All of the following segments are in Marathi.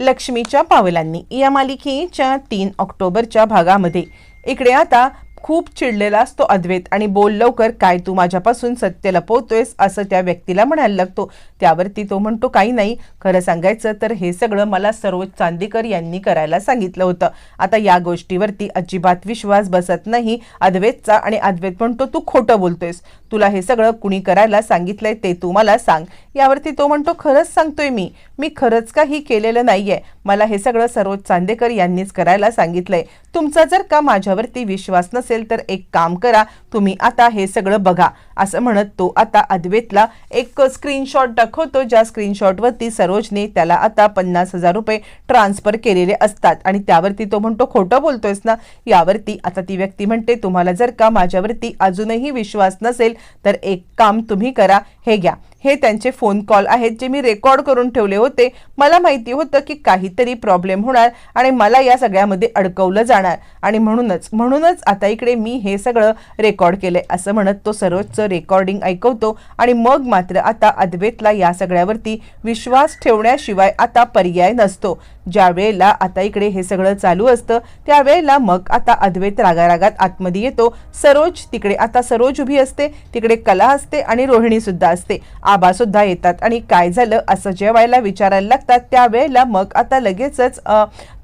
लक्ष्मीच्या पावलांनी. या मालिकेच्या तीन ऑक्टोबरच्या भागामध्ये. इकडे आता खूप चिडलेला असतो अद्वैत आणि बोल लवकर काय तू माझ्यापासून सत्य लपवतोयस? असं त्या व्यक्तीला म्हणायला लागतो. त्यावरती तो म्हणतो काही नाही खरं सांगायचं तर हे सगळं मला सरोज चांदेकर यांनी करायला सांगितलं होतं. आता या गोष्टीवरती अजिबात विश्वास बसत नाही. अद्वैतचा आणि अद्वैत म्हणतो तू खोटं बोलतोयस. तुला हे सगळं कुणी करायला सांगितलंय ते तू मला सांग. यावरती तो म्हणतो खरंच सांगतोय मी. मी खरंच काही केलेलं नाहीये. मला हे सगळं सरोज चांदेकर यांनीच करायला सांगितलंय. तुमचा जर का माझ्यावरती विश्वास नसेल असेल तर एक काम करा तुम्ही आता हे सगळं बघा. असं म्हणत तो आता अद्वेतला एक स्क्रीनशॉट दाखवतो. ज्या स्क्रीनशॉटवरती सरोजने त्याला आता पन्नास हजार रुपये ट्रान्सफर केलेले असतात. आणि त्यावरती तो म्हणतो खोटं बोलतोयस ना? यावरती आता ती व्यक्ती म्हणते तुम्हाला जर का माझ्यावरती अजूनही विश्वास नसेल तर एक काम तुम्ही करा हे घ्या. हे त्यांचे फोन कॉल आहेत जे मी रेकॉर्ड करून ठेवले होते. मला माहिती होतं की काहीतरी प्रॉब्लेम होणार आणि मला या सगळ्यामध्ये अडकवलं जाणार. आणि म्हणूनच म्हणूनच आता इकडे मी हे सगळं रेकॉर्ड केलंय असं म्हणत तो सर्वोच्च रेकॉर्डिंग ऐकवतो. आणि मग मात्र आता अद्वेतला या सगळ्यावरती विश्वास ठेवण्याशिवाय आता पर्याय नसतो. ज्या वेळेला आता इकडे हे सगळं चालू असतं त्यावेळेला मग आता अद्वैत रागारागात आतमध्ये येतो. सरोज तिकडे आता सरोज उभी असते तिकडे कला असते आणि रोहिणी सुद्धा असते. आबा सुद्धा येतात आणि काय झालं असं जेवायला विचारायला लागतात. त्यावेळेला मग आता लगेचच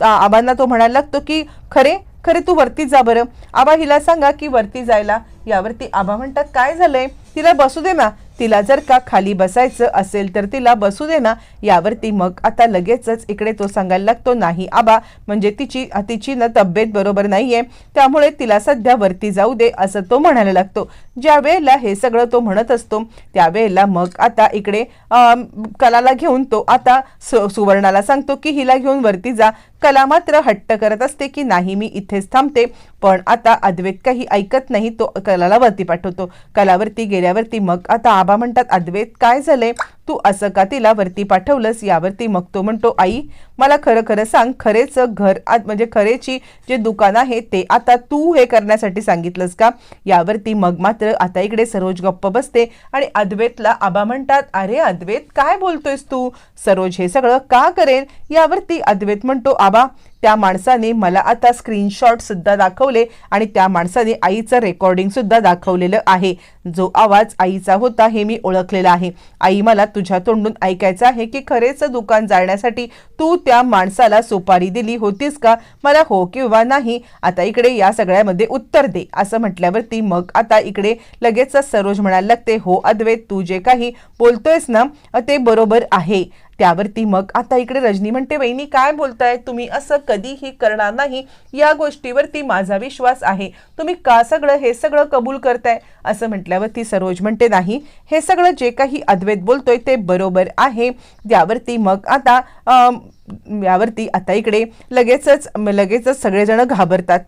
आबांना तो म्हणायला लागतो की खरे खरे तू वरती जा बरं. आबा हिला सांगा की वरती जायला. यावरती आबा म्हणतात काय झालंय? तिला बसू दे ना. तिला जर का खाली बसायचं असेल तर तिला बसू दे ना. यावरती मग आता लगेचच इकडे तो सांगायला लागतो नाही आबा म्हणजे तिची तिची ना तब्येत बरोबर नाहीये. त्यामुळे तिला सध्या वरती जाऊ दे असं तो म्हणायला लागतो. ज्या वेळेला हे सगळं तो म्हणत असतो त्यावेळेला मग आता इकडे कलाला घेऊन तो आता सुवर्णाला सांगतो की हिला घेऊन वरती जा. कला मात्र हट्ट करत असते की नाही मी इथेच थांबते. पण आता अद्वैत काही ऐकत नाही तो कलाला वरती पाठवतो. कलावरती गेल्यावरती मग आता बाबा म्हणतात अद्वैत काय झाले तू असं का तिला वरती पाठवलंस? यावरती मग तो म्हणतो आई मला खरं खरं सांग खरेच घर आत- म्हणजे खरेची जे दुकान आहे ते आता तू हे करण्यासाठी सांगितलंस का? यावरती मग मात्र आता इकडे सरोज गप्प बसते आणि अद्वैतला आबा म्हणतात अरे अद्वैत काय बोलतोयस तू? सरोज हे सगळं का करेल? यावरती अद्वैत म्हणतो आबा त्या माणसाने मला आता स्क्रीनशॉट सुद्धा दाखवले आणि त्या माणसाने आईचं रेकॉर्डिंग सुद्धा दाखवलेलं आहे. जो आवाज आईचा होता हे मी ओळखलेला आहे. आई मला तुझ्या तोंडून ऐकायचं आहे की खरेच दुकान जाळण्यासाठी तू त्या माणसाला सुपारी दिली होतीस का? मला हो किंवा नाही आता इकडे या सगळ्यामध्ये उत्तर दे असं म्हटल्यावरती मग आता इकडे लगेच सरोज म्हणायला लागते हो अद्वैत तू जे काही बोलतोयस ना ते बरोबर आहे. त्यावरती मग आता इकडे रजनी म्हणते वहिनी काय बोलताय? तुम्ही असं कधीही करणार नाही. या गोष्टीवरती माझा विश्वास आहे. तुम्ही का सगळं हे सगळं कबूल करताय? असं म्हटल्यावरती सरोज म्हणते नाही. हे सगळं जे काही अद्वैत बोलतोय ते बरोबर आहे. त्यावरती मग आता यावरती आता इकडे लगेचच लगेचच सगळेजण घाबरतात.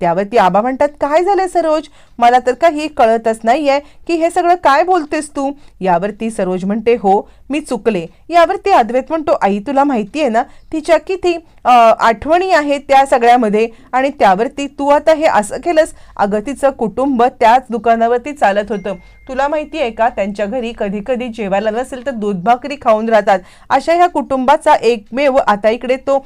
त्यावरती आबा म्हणतात काय झालंय सरोज? मला तर काही कळतच नाहीये की हे सगळं काय बोलतेस तू? यावरती सरोज म्हणते हो मी चुकले. यावरती अद्वैत म्हणतो आई तुला माहिती आहे ना तिच्या किती आठवणी आहेत त्या सगळ्यामध्ये आणि त्यावरती तू आता हे असं केलंस? अगं तिचं कुटुंब त्याच दुकानावरती चालत होतं. तुला माहिती आहे का त्यांच्या घरी कधी कधी जेवायला नसेल तर दूध भाकरी खाऊन राहतात. अशा ह्या कुटुंबाचा एकमेव आता इकडे तो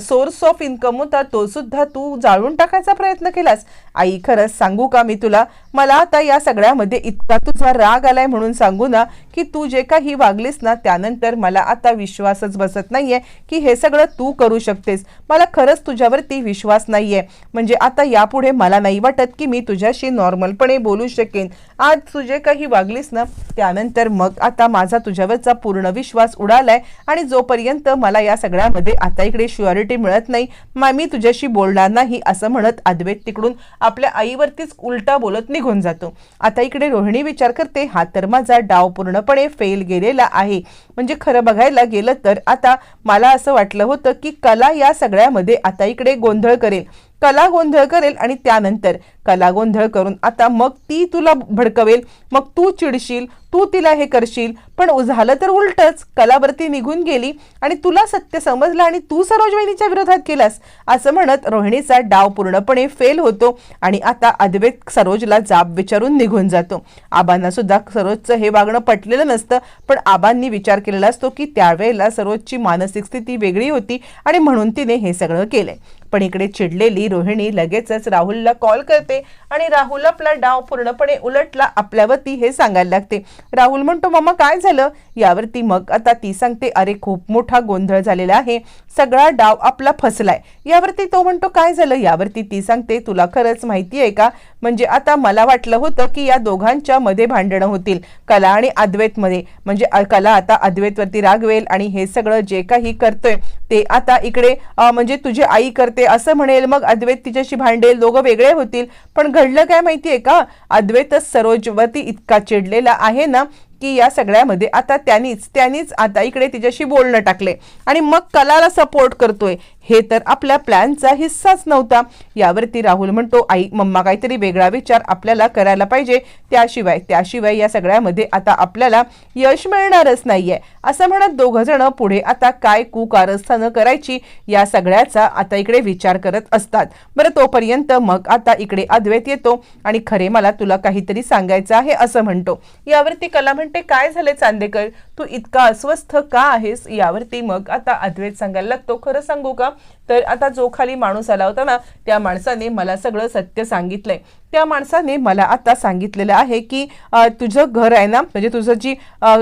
सोर्स ऑफ इन्कम होता तो सुद्धा तू जाळून टाकायचा प्रयत्न केलास. आई खरंच सांगू का मी तुला? मला आता या सगळ्यामध्ये इतका तुझा राग आलाय म्हणून सांगू ना की तू जे काही वागलीस ना त्यानंतर मला आता विश्वासच बसत नाहीये की हे सगळं तू करू शकतेस. मला खरंच तुझ्यावरती विश्वास नाहीये. म्हणजे आता यापुढे मला नाही वाटत की मी तुझ्याशी नॉर्मलपणे बोलू शकेन. आज तू जे काही वागलीस ना त्यानंतर मग आता माझा तुझ्यावरचा पूर्ण विश्वास उडालाय आणि जोपर्यंत मला या सगळ्यामध्ये आता इकडे शुअरिटी मिळत नाही मग मी तुझ्याशी बोलणार नाही असं म्हणत अद्वैत तिकडून आपल्या आईवरतीच उलटा बोलत निघून जातो. आता इकडे रोहिणी विचार करते हा तर माझा डाव पूर्ण पूर्णपणे फेल गेलेला आहे. म्हणजे खरं बघायला गेलं तर आता मला असं वाटलं होतं की कला या सगळ्यामध्ये आता इकडे गोंधळ करेल. कला गोंधळ करेल आणि त्यानंतर कलागोंधळ करून. आता मग ती तुला भडकवेल मग तू चिडशील तू तिला हे करशील. पण झालं तर उलटच. कलावरती निघून गेली आणि तुला सत्य समजलं आणि तू सरोज वहिनीच्या विरोधात केलास. असं म्हणत रोहिणीचा डाव पूर्णपणे फेल होतो आणि आता अद्वैत सरोजला जाब विचारून निघून जातो. आबांना सुद्धा सरोजचं हे वागणं पटलेलं नसतं पण आबांनी विचार केलेला असतो की त्यावेळेला सरोजची मानसिक स्थिती वेगळी होती आणि म्हणून तिने हे सगळं केलंय. पण इकडे चिडलेली रोहिणी लगेचच राहुलला कॉल करते. आणि राहुल आपला डाव पूर्णपणे उलटला आपल्यावरती हे सांगायला लागते. राहुल म्हणतो मामा काय झालं? यावरती मग आता ती सांगते अरे खूप मोठा गोंधळ झालेला आहे. सगळा डाव आपला फसलाय. यावरती तो म्हणतो काय झालं? यावरती ती सांगते तुला खरंच माहिती आहे का? म्हणजे आता मला वाटलं होतं की या दोघांच्या मध्ये भांडणं होतील कला आणि अद्वैतमध्ये. म्हणजे कला आता अद्वैतवरती रागवेल आणि हे सगळं जे काही करतोय ते आता इकडे म्हणजे तुझी आई करते असं म्हणेल मग अद्वैत तिच्याशी भांडेल दोघं वेगळे होतील. पण घडलं काय माहिती आहे का? अद्वैतच सरोजवरती इतका चिडलेला आहे ना की या सगळ्यामध्ये आता त्यांनीच त्यांनीच आता इकडे तिच्याशी बोलणं टाकले आणि मग कलाला सपोर्ट करतोय. हे तर आपल्या प्लॅनचा हिस्साच नव्हता. यावरती राहुल म्हणतो आई मम्मा काहीतरी वेगळा विचार आपल्याला करायला पाहिजे. त्याशिवाय त्याशिवाय या सगळ्यामध्ये आता आपल्याला यश मिळणारच नाहीये. असं म्हणत दोघ जण पुढे आता काय कुकारस्थानं करायची या सगळ्याचा आता इकडे विचार करत असतात. बरं तोपर्यंत मग आता इकडे अद्वैत येतो आणि खरे मला तुला काहीतरी सांगायचं आहे असं म्हणतो. यावरती कला म्हणते काय झाले चांदेकर? तू इतका अस्वस्थ का आहेस? यावरती मग आता अद्वैत सांगायला लागतो खरं सांगू का? तर आता जो खाली माणूस आला होता ना त्या माणसाने मला सगळं सत्य सांगितलंय. त्या माणसाने मला आता सांगितलेलं आहे की तुझं घर आहे ना म्हणजे तुझं जी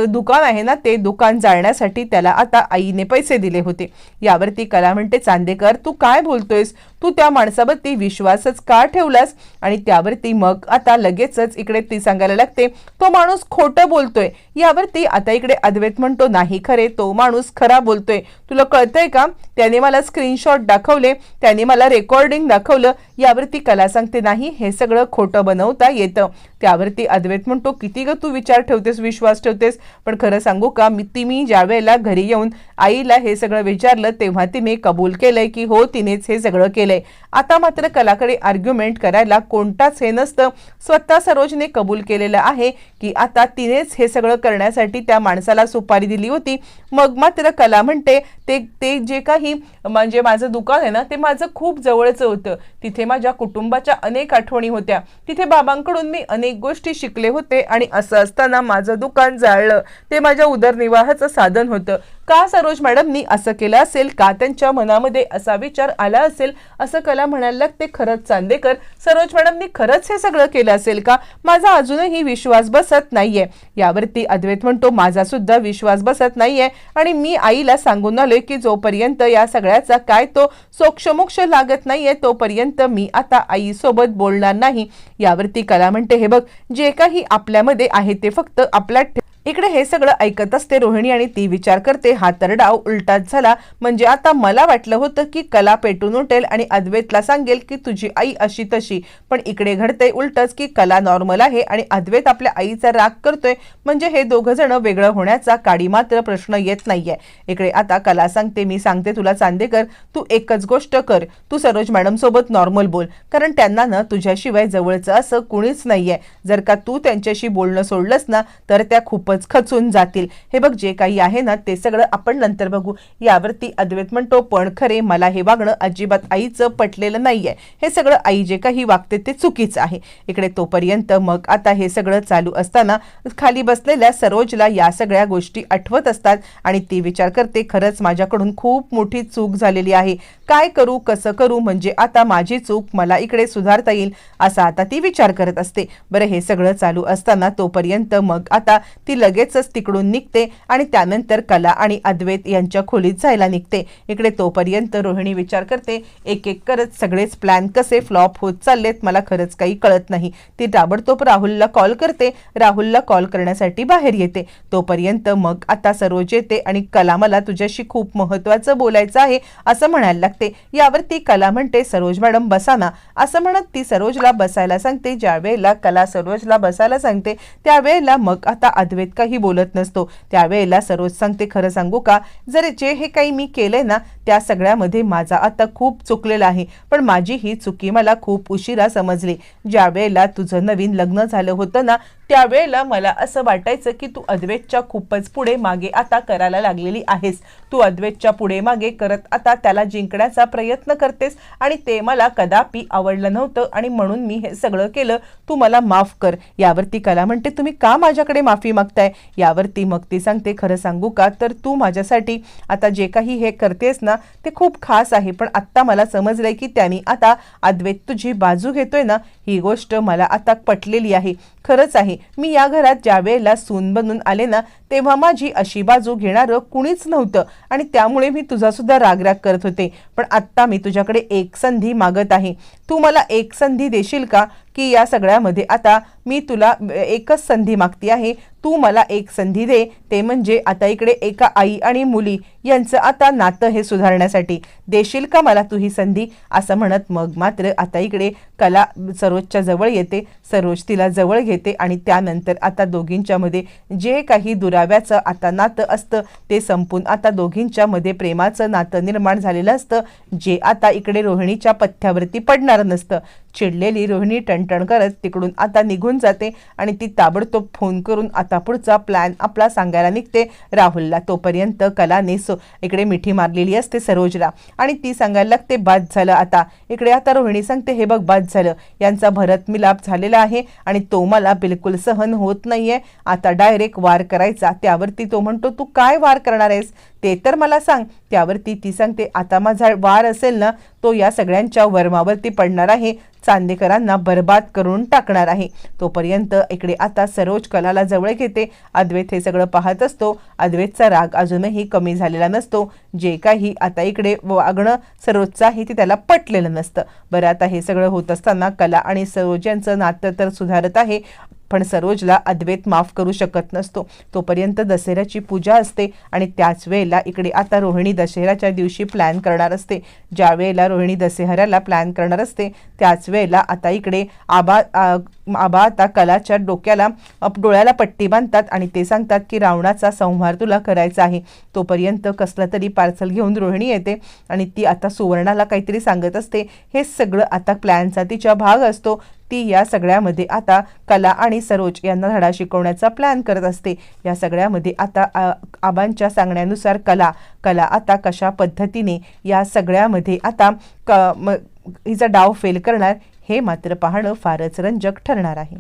दुकान आहे ना ते दुकान जाळण्यासाठी त्याला आता आईने पैसे दिले होते. यावरती कला म्हणते चांदेकर तू काय बोलतोयस? तू त्या माणसावरती विश्वासच का ठेवलास? आणि त्यावरती मग आता लगेचच इकडे ती सांगायला लागते तो माणूस खोटं बोलतोय. यावरती आता इकडे अद्वैत म्हणतो नाही खरे तो माणूस खरा बोलतोय. तुला कळतंय का? त्याने मला स्क्रीनशॉट दाखवले त्याने मला रेकॉर्डिंग दाखवलं यावरती कला सांगते नाही हे सगळं खोटं बनवता येतं. त्यावरती अद्वैत म्हणतो किती ग तू विचार ठेवतेस विश्वास ठेवतेस? पण खरं सांगू का मी ती मी ज्या वेळेला घरी येऊन आईला हे सगळं विचारलं तेव्हा तिने कबूल केलंय की हो तिनेच हे सगळं केलंय. आता मात्र कलाकडे आर्ग्युमेंट करायला कोणताच हे नसतं. स्वतः सरोजने कबूल केलेलं आहे की आता तिनेच हे सगळं करण्यासाठी त्या माणसाला सुपारी दिली होती. मग मात्र कला म्हणते ते ते जे काही म्हणजे माझं दुकान आहे ना ते माझं खूप जवळचं होतं. तिथे माझ्या कुटुंबाच्या अनेक आठवणी होत्या. तिथे बाबांकडून मी अनेक गोष्टी शिकले होते आणि असं असताना माझं दुकान जाळलं. ते माझ्या उदरनिर्वाहाचं साधन होतं. का सरोज मॅडमनी असं केलं असेल? का त्यांच्या मनामध्ये असा विचार आला असेल? असं कला म्हणायला लागते खरंच चांदेकर सरोज मॅडमनी खरंच हे सगळं केलं असेल का? माझा अजूनही विश्वास बसत नाहीये. यावरती अद्वैत म्हणतो माझा सुद्धा विश्वास बसत नाहीये. आणि मी आईला सांगून आलोय की जोपर्यंत या सगळ्याचा काय तो सोक्षमोक्ष लागत नाहीये तोपर्यंत मी आता आईसोबत बोलणार नाही. यावरती कला म्हणते हे बघ जे काही आपल्यामध्ये आहे ते फक्त आपल्या इकडे हे सगळं ऐकत असते रोहिणी आणि ती विचार करते हा तर डाव उलटाच झाला. म्हणजे आता मला वाटलं होतं की कला पेटून उठेल आणि अद्वैतला सांगेल की तुझी आई अशी तशी. पण इकडे घडते उलटच की कला नॉर्मल आहे आणि अद्वैत आपल्या आईचा राग करतोय. म्हणजे हे दोघं जण वेगळं होण्याचा काडी मात्र प्रश्न येत नाहीये. इकडे आता कला सांगते मी सांगते तुला चांदेकर. तू एकच गोष्ट कर. तू सरोज मॅडम सोबत नॉर्मल बोल. कारण त्यांना ना तुझ्याशिवाय जवळचं असं कुणीच नाहीये. जर का तू त्यांच्याशी बोलणं सोडलंस ना तर त्या खूपच खचून जातील. हे बघ जे काही आहे ना ते सगळं आपण नंतर बघू. यावरती अद्वैत म्हणतो पण खरे मला हे वागणं अजिबात आईचं पटलेलं नाहीये. हे सगळं आई जे काही वागते ते चुकीचं आहे. इकडे तोपर्यंत मग आता हे सगळं चालू असताना खाली बसलेल्या सरोजला या सगळ्या गोष्टी आठवत असतात आणि ती विचार करते खरंच माझ्याकडून खूप मोठी चूक झालेली आहे. काय करू कसं करू म्हणजे आता माझी चूक मला इकडे सुधारता येईल असा आता ती विचार करत असते. बरं हे सगळं चालू असताना तोपर्यंत मग आता तिला लगेचच तिकडून निघते आणि त्यानंतर कला आणि अद्वैत यांच्या खोलीत जायला निघते. इकडे तोपर्यंत रोहिणी विचार करते एक एक करत सगळेच प्लॅन कसे फ्लॉप होत चाललेत मला खरंच काही कळत नाही. ती ताबडतोब राहुलला कॉल करते. राहुलला कॉल करण्यासाठी बाहेर येते. तोपर्यंत मग आता सरोज येते आणि कला मला तुझ्याशी खूप महत्वाचं बोलायचं आहे असं म्हणायला लागते. यावर ती कला म्हणते सरोज मॅडम बसा ना. असं म्हणत ती सरोजला बसायला सांगते. ज्या वेळेला कला सरोजला बसायला सांगते त्यावेळेला मग आता अद्वैत काही बोलत नसतो. त्यावेळेला सरोज सांगते खरं सांगू का? जर जे हे काही मी केलंय ना त्या सगळ्यामध्ये माझा आता खूप चुकलेला आहे. पण माझी ही चुकी मला खूप उशिरा समजली. ज्या वेळेला तुझं नवीन लग्न झालं होतं ना त्यावेळेला मला असं वाटायचं की तू अद्वैतच्या खूपच पुढे मागे आता करायला लागलेली आहेस. तू अद्वैतच्या पुढे मागे करत आता त्याला जिंकण्याचा प्रयत्न करतेस आणि ते मला कदापि आवडलं नव्हतं आणि म्हणून मी हे सगळं केलं. तू मला माफ कर. यावरती कला म्हणते तुम्ही का माझ्याकडे माफी मागताय? यावरती मग ती सांगते खरं सांगू का? तर तू माझ्यासाठी आता जे काही हे करतेस ना ते खूप खास आहे. पण आत्ता मला समजलंय की त्यांनी आता अद्वैत तुझी बाजू घेतोय ना ही गोष्ट मला आता पटलेली आहे. खरंच आहे. मी या घरात ज्या वेळेला सून बनून आले ना तेव्हा माझी अशी बाजू घेणारं कुणीच नव्हतं. आणि त्यामुळे मी तुझासुद्धा रागराग करत होते. पण आत्ता मी तुझ्याकडे एक संधी मागत आहे. तू मला एक संधी देशील का? की या सगळ्यामध्ये आता मी तुला एकच संधी मागती आहे. तू मला एक संधी दे ते म्हणजे आता इकडे एका आई आणि मुली यांचं आता नातं हे सुधारण्यासाठी. देशील का मला तू ही संधी? असं म्हणत मग मात्र आता इकडे कला सरोजच्या जवळ येते सरोज तिला जवळ घेते आणि त्यानंतर आता दोघींच्यामध्ये जे काही दुराव्याचं आता नातं असतं ते संपून आता दोघींच्यामध्ये प्रेमाचं नातं निर्माण झालेलं असतं जे आता इकडे रोहिणीच्या पथ्यावरती पडणार नसतं. चिडलेली रोहिणी टणटण करत तिकडून आता निघून जाते आणि ती ताबडतोब फोन करून आता पुढचा प्लॅन आपला सांगायला निघते. राहुलला तोपर्यंत कलाने सो इकडे मिठी मारलेली असते सरोजला. आणि ती सांगायला लागते बाद झालं आता. इकडे आता रोहिणी सांगते हे बघ बाद झालं. यांचा भरत मिलाप झालेला आहे आणि तो मला बिलकुल सहन होत नाहीये. आता डायरेक्ट वार करायचा. त्यावरती तो म्हणतो तू काय वार करणार आहेस? ते तर मला सांग. त्यावरती ती सांगते आता माझा वार असेल ना तो या सगळ्यांच्या वर्मावरती पडणार आहे. चांदेकरांना बर्बाद करून टाकणार आहे. तोपर्यंत इकडे आता सरोज कलाला जवळ घेते. अद्वैत हे सगळं पाहत असतो. अद्वैतचा राग अजूनही कमी झालेला नसतो. जे काही आता इकडे वागणं सरोजचं आहे ते त्याला पटलेलं नसतं. बरं आता हे सगळं होत असताना कला आणि सरोज यांचं नातं तर सुधारत आहे. पण सरोजला अद्वैत माफ करू शकत नसतो. तोपर्यंत दसऱ्याची पूजा असते आणि त्याच वेळेला इकडे आता रोहिणी दशहऱ्याच्या दिवशी प्लॅन करणार असते. ज्या वेळेला रोहिणी दशहऱ्याला प्लॅन करणार असते त्याच वेळेला आता इकडे आबा आबा आता कलाच्या डोक्याला डोळ्याला पट्टी बांधतात आणि ते सांगतात की रावणाचा संहार तुला करायचा आहे. तोपर्यंत कसलं तरी पार्सल घेऊन रोहिणी येते आणि ती आता सुवर्णाला काहीतरी सांगत असते. हे सगळं आता प्लॅनचा तिच्या भाग असतो. ती या सगळ्यामध्ये आता कला आणि सरोज यांना धडा शिकवण्याचा प्लॅन करत असते. या सगळ्यामध्ये आता आबांच्या सांगण्यानुसार कला कला आता कशा पद्धतीने या सगळ्यामध्ये आता क हिचा डाव फेल करणार हे मात्र पाहणं फारच रंजक ठरणार आहे.